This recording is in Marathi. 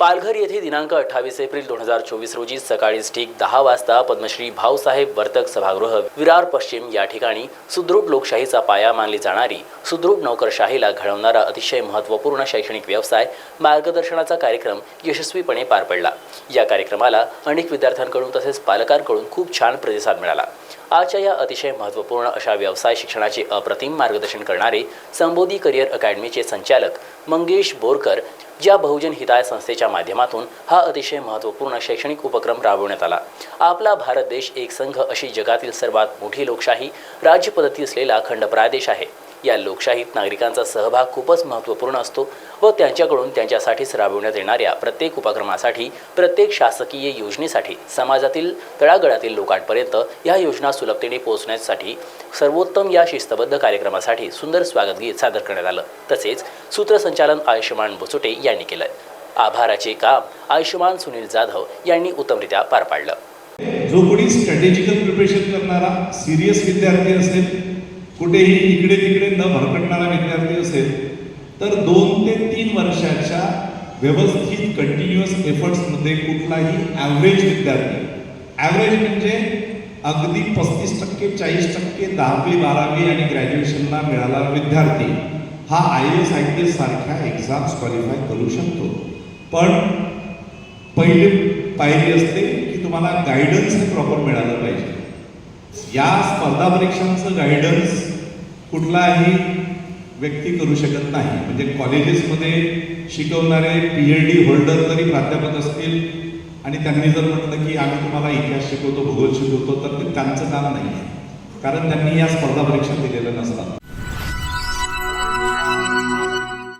पालघर येथे दिनांक अठ्ठावीस एप्रिल दोन हजार चोवीस रोजी सकाळी ठीक दहा वाजता पद्मश्री भाऊसाहेब वर्तक सभागृह विरार पश्चिम या ठिकाणी सुदृढ लोकशाहीचा पाया मानली जाणारी सुदृढ नोकरशाहीला घडवणारा अतिशय महत्त्वपूर्ण शैक्षणिक व्यवसाय मार्गदर्शनाचा कार्यक्रम यशस्वीपणे पार पडला. या कार्यक्रमाला अनेक विद्यार्थ्यांकडून तसेच पालकांकडून खूप छान प्रतिसाद मिळाला. आजच्या या अतिशय महत्त्वपूर्ण अशा व्यवसाय शिक्षणाचे अप्रतिम मार्गदर्शन करणारे संबोधी करिअर अकॅडमीचे संचालक मंगेश बोरकर ज्या बहुजन हिताय संस्थेच्या माध्यमातून हा अतिशय महत्त्वपूर्ण शैक्षणिक उपक्रम राबवण्यात आला. आपला भारत देश एक संघ अशी जगातील सर्वात मोठी लोकशाही राज्यपद्धती असलेला खंडप्रादेश आहे. या लोकशाहीत नागरिकांचा सहभाग खूपच महत्त्वपूर्ण असतो व त्यांच्याकडून त्यांच्यासाठीच राबविण्यात येणाऱ्या प्रत्येक उपक्रमासाठी प्रत्येक शासकीय योजनेसाठी समाजातील तळागळातील लोकांपर्यंत या योजना सुलभतेने पोहोचण्यासाठी सर्वोत्तम या शिस्तबद्ध कार्यक्रमासाठी सुंदर स्वागत गीत सादर करण्यात आलं. तसेच सूत्रसंचालन आयुष्यमान बुचुटे यांनी केलं आभाराचे काम आयुष्यमान सुनील जाधव यांनी उत्तमरित्या पार पाडलं. जो कोणी स्ट्रॅटेजिकल प्रिपरेशन करणारा सिरियस विद्यार्थी असेल कुठेही इकडे तिकडे न भरकटणारा विद्यार्थी असेल तर दोन ते तीन वर्षाच्या व्यवस्थित कंटिन्युअस एफर्ट्समध्ये कुठलाही ॲव्हरेज विद्यार्थी ॲव्हरेज म्हणजे अगदी पस्तीस टक्के चाळीस टक्के दहावी बारावी आणि ग्रॅज्युएशनला मिळाला विद्यार्थी हा I S I P S सारख्या एक्झाम्स क्वालिफाय करू शकतो. पण पहिली पायरी असते की तुम्हाला गायडन्स हे प्रॉपर मिळालं पाहिजे. या स्पर्धा परीक्षांचं गायडन्स कुठलाही व्यक्ती करू शकत नाही. म्हणजे कॉलेजेसमध्ये शिकवणारे पी एच डी होल्डर जरी प्राध्यापक असतील आणि त्यांनी जर म्हटलं की आम्ही तुम्हाला इतिहास शिकवतो भूगोल शिकवतो तर ते त्यांचं काम नाही आहे कारण त्यांनी या स्पर्धा परीक्षा दिलेल्या नसतात.